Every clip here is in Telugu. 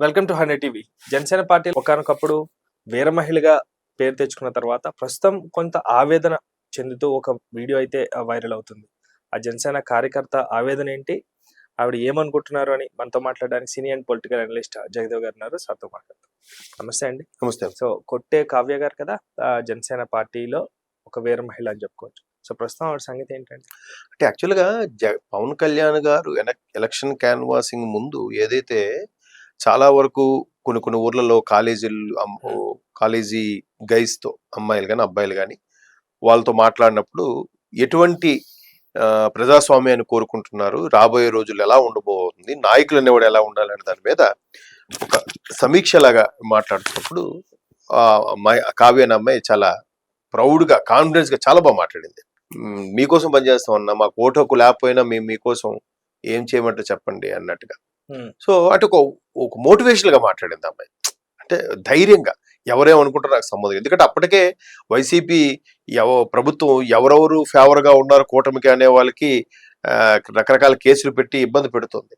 Welcome to hundred TV. Janasena party ఒకనొకప్పుడు వీర మహిళగా పేరు తెచ్చుకున్న తర్వాత ప్రస్తుతం కొంత ఆవేదన చెందుతూ ఒక వీడియో అయితే వైరల్ అవుతుంది. ఆ జనసేన కార్యకర్త ఆవేదన ఏంటి? ఆవిడ ఏమనుకుంటున్నారు అని మనతో మాట్లాడడానికి senior and political analyst Jagadev garu ఉన్నారు. సార్తో మాట్లాడతాం నమస్తే అండి. నమస్తే. సో కొట్టే కావ్య గారు కదా జనసేన పార్టీలో ఒక వీర మహిళ అని చెప్పుకోవచ్చు. సో ప్రస్తుతం ఆవిడ సంగతి ఏంటంటే అంటే యాక్చువల్గా పవన్ కళ్యాణ్ గారు ఎలక్షన్ క్యాన్వాసింగ్ ముందు ఏదైతే చాలా వరకు కొన్ని కొన్ని ఊర్లలో కాలేజీలు కాలేజీ గైస్తో అమ్మాయిలు కానీ అబ్బాయిలు కానీ వాళ్ళతో మాట్లాడినప్పుడు ఎటువంటి ప్రజాస్వామ్యాన్ని కోరుకుంటున్నారు? రాబోయే రోజులు ఎలా ఉండబోతుంది? నాయకులు అనేవాడు ఎలా ఉండాలనే దాని మీద ఒక సమీక్షలాగా మాట్లాడుతున్నప్పుడు ఆ అమ్మాయి కావ్య అనే అమ్మాయి చాలా ప్రౌడ్గా కాన్ఫిడెన్స్గా చాలా బాగా మాట్లాడింది. మ్, మీకోసం పనిచేస్తాం అన్న మాకు ఓటు హక్కు లేకపోయినా మేము మీకోసం ఏం చేయమంటే చెప్పండి అన్నట్టుగా. సో అటు ఒక ఒక మోటివేషనల్గా మాట్లాడింది అమ్మాయి. అంటే ధైర్యంగా. ఎవరేమనుకుంటారో నాకు సంబంధం ఎందుకంటే అప్పటికే వైసీపీ ఎవ ప్రభుత్వం ఎవరెవరు ఫేవర్గా ఉన్నారు కూటమికి అనే వాళ్ళకి రకరకాల కేసులు పెట్టి ఇబ్బంది పెడుతుంది.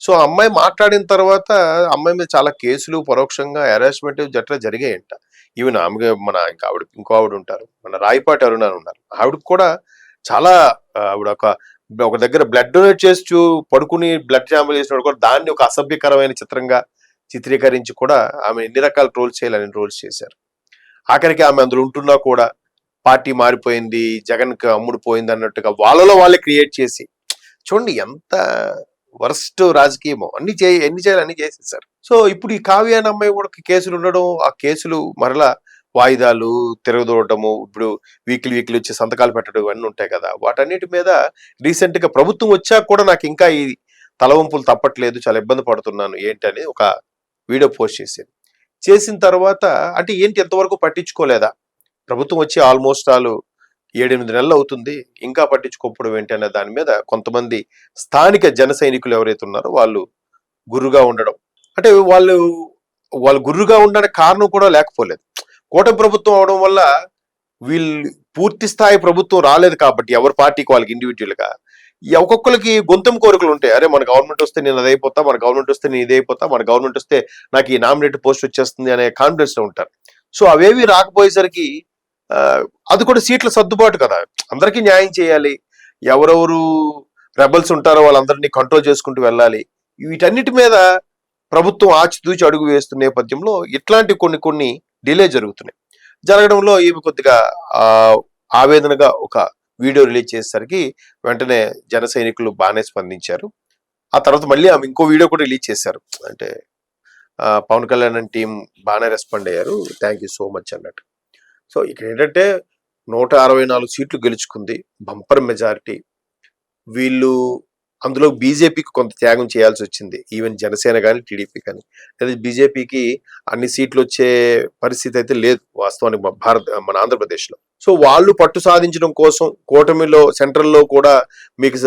సో ఆ అమ్మాయి మాట్లాడిన తర్వాత అమ్మాయి మీద చాలా కేసులు పరోక్షంగా హెరాస్మెంట్ జట్లా జరిగాయంట. ఈవెన్ ఆమె మన ఇంకా ఆవిడ ఇంకో ఆవిడ ఉంటారు. మన రాయపాటి అరుణ ఉన్నారు. ఆవిడకి కూడా చాలా ఆవిడ ఒక ఒక దగ్గర బ్లడ్ డొనేట్ చేసి పడుకుని బ్లడ్ శాంపుల్ చేసినప్పుడు కూడా దాన్ని ఒక అసభ్యకరమైన చిత్రంగా చిత్రీకరించి కూడా ఆమె ఎన్ని రకాల రోల్స్ చేయాలని రోల్స్ చేశారు. ఆఖరికి ఆమె అందులో ఉంటున్నా కూడా పార్టీ మారిపోయింది జగన్కి అమ్ముడు పోయింది అన్నట్టుగా వాళ్ళలో వాళ్ళే క్రియేట్ చేసి చూడండి ఎంత వరస్ట్ రాజకీయమో. అన్ని చేయి ఎన్ని చేయాలి అన్ని చేసేసారు సో ఇప్పుడు ఈ కావ్యాన్ని అమ్మాయి కూడా కేసులు ఉండడం ఆ కేసులు మరలా వాయిదాలు తిరగదూడటము ఇప్పుడు వీక్లీ వీక్లీ వచ్చి సంతకాలు పెట్టడం ఇవన్నీ ఉంటాయి కదా. వాటన్నిటి మీద రీసెంట్గా ప్రభుత్వం వచ్చాక కూడా నాకు ఇంకా ఈ తలవంపులు తప్పట్లేదు చాలా ఇబ్బంది పడుతున్నాను. ఏంటి అని ఒక వీడియో పోస్ట్ చేసింది. చేసిన తర్వాత అంటే ఏంటి ఎంతవరకు పట్టించుకోలేదా? ప్రభుత్వం వచ్చి ఆల్మోస్ట్ ఆల్ ఏడెనిమిది నెలలు అవుతుంది. ఇంకా పట్టించుకోకపోవడం ఏంటి అనే దాని మీద కొంతమంది స్థానిక జన సైనికులు ఎవరైతే ఉన్నారో వాళ్ళు గురుగా ఉండడం. అంటే వాళ్ళు వాళ్ళు గురుగా ఉండడానికి కారణం కూడా లేకపోలేదు. కూటమి ప్రభుత్వం అవడం వల్ల వీళ్ళు పూర్తి స్థాయి ప్రభుత్వం రాలేదు కాబట్టి ఎవరి పార్టీకి వాళ్ళకి ఇండివిజువల్గా ఒక్కొక్కరికి గొంతం కోరికలు ఉంటాయి. అరే మన గవర్నమెంట్ వస్తే నేను అది అయిపోతా మన గవర్నమెంట్ వస్తే నేను ఇది అయిపోతా మన గవర్నమెంట్ వస్తే నాకు ఈ నామినేట్ పోస్ట్ వచ్చేస్తుంది అనే కాన్ఫిడెన్స్లో ఉంటారు. సో అవేవి రాకపోయేసరికి అది కూడా సీట్ల సర్దుబాటు కదా. అందరికీ న్యాయం చేయాలి. ఎవరెవరు రెబల్స్ ఉంటారో వాళ్ళందరినీ కంట్రోల్ చేసుకుంటూ వెళ్ళాలి. వీటన్నిటి మీద ప్రభుత్వం ఆచితూచి అడుగు వేస్తున్న నేపథ్యంలో ఇట్లాంటి కొన్ని కొన్ని డిలే జరుగుతున్నాయి. జరగడంలో ఈమె కొద్దిగా ఆవేదనగా ఒక వీడియో రిలీజ్ చేసేసరికి వెంటనే జన సైనికులు బాగానే స్పందించారు. ఆ తర్వాత మళ్ళీ ఆమె ఇంకో వీడియో కూడా రిలీజ్ చేశారు. అంటే పవన్ కళ్యాణ్ టీం బాగానే రెస్పాండ్ అయ్యారు. థ్యాంక్ యూ సో మచ్ అన్నట్టు. సో ఇక్కడ ఏంటంటే నూట అరవై నాలుగు సీట్లు గెలుచుకుంది. Bumper majority. వీళ్ళు అందులో బీజేపీకి కొంత త్యాగం చేయాల్సి వచ్చింది. ఈవెన్ జనసేన కానీ టీడీపీ కానీ. లేదా బీజేపీకి అన్ని సీట్లు వచ్చే పరిస్థితి అయితే లేదు వాస్తవానికి భారత మన ఆంధ్రప్రదేశ్లో. సో వాళ్ళు పట్టు సాధించడం కోసం కూటమిలో సెంట్రల్లో కూడా మీకు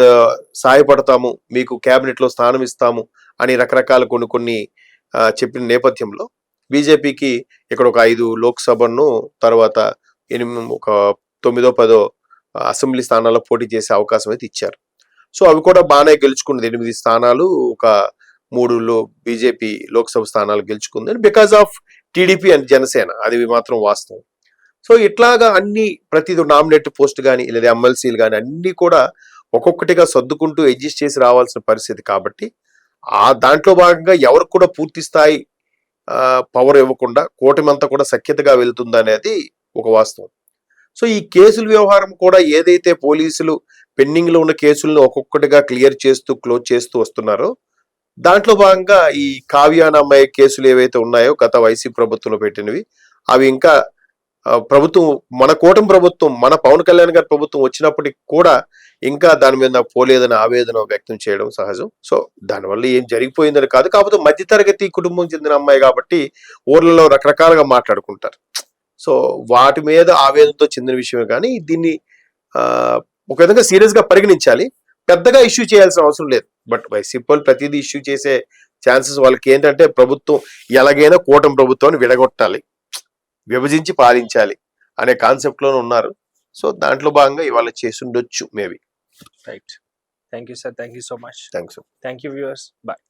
సహాయపడతాము మీకు క్యాబినెట్లో స్థానం ఇస్తాము అని రకరకాల కొన్ని కొన్ని చెప్పిన నేపథ్యంలో బీజేపీకి ఇక్కడ ఒక ఐదు లోక్సభను తర్వాత ఎనిమిది ఒక తొమ్మిదో పదో అసెంబ్లీ స్థానాల్లో పోటీ చేసే అవకాశం అయితే ఇచ్చారు. సో అవి కూడా బాగానే గెలుచుకున్నది. ఎనిమిది స్థానాలు ఒక మూడు లో బీజేపీ లోక్సభ స్థానాలు గెలుచుకుంది. Because of TDP and Janasena అది మాత్రం వాస్తవం. సో ఇట్లాగా అన్ని ప్రతి నామినేట్ పోస్ట్ కానీ లేదా ఎమ్మెల్సీలు కానీ అన్ని కూడా ఒక్కొక్కటిగా సర్దుకుంటూ అడ్జస్ట్ చేసి రావాల్సిన పరిస్థితి కాబట్టి ఆ దాంట్లో భాగంగా ఎవరికి కూడా పూర్తి స్థాయి పవర్ ఇవ్వకుండా కూటమి కూడా సఖ్యతగా వెళ్తుంది అనేది ఒక వాస్తవం. సో ఈ కేసుల వ్యవహారం కూడా ఏదైతే పోలీసులు పెండింగ్లో ఉన్న కేసులను ఒక్కొక్కటిగా క్లియర్ చేస్తూ క్లోజ్ చేస్తూ వస్తున్నారో. దాంట్లో భాగంగా ఈ కావ్యాన అమ్మాయి కేసులు ఏవైతే ఉన్నాయో గత వైసీపీ ప్రభుత్వంలో పెట్టినవి అవి ఇంకా ప్రభుత్వం మన కూటమి ప్రభుత్వం మన పవన్ కళ్యాణ్ గారి ప్రభుత్వం వచ్చినప్పటికి కూడా ఇంకా దాని మీద పోలేదని ఆవేదన వ్యక్తం చేయడం సహజం. సో దానివల్ల ఏం జరిగిపోయిందని కాదు. కాకపోతే మధ్యతరగతి కుటుంబం చెందిన అమ్మాయి కాబట్టి ఊర్లలో రకరకాలుగా మాట్లాడుకుంటారు. సో వాటి మీద ఆవేదనతో చెందిన విషయమే కానీ దీన్ని ఒక విధంగా సీరియస్గా పరిగణించాలి. పెద్దగా ఇష్యూ చేయాల్సిన అవసరం లేదు. బట్ వైసీపీ వాళ్ళు ప్రతిదీ ఇష్యూ చేసే ఛాన్సెస్ వాళ్ళకి ఏంటంటే ప్రభుత్వం ఎలాగైనా కూటమి ప్రభుత్వాన్ని విడగొట్టాలి. విభజించి పాలించాలి అనే కాన్సెప్ట్లోనే ఉన్నారు. సో దాంట్లో భాగంగా ఇవాళ చేసి ఉండొచ్చు maybe. Right thank you sir thank you so much thanks thank you viewers bye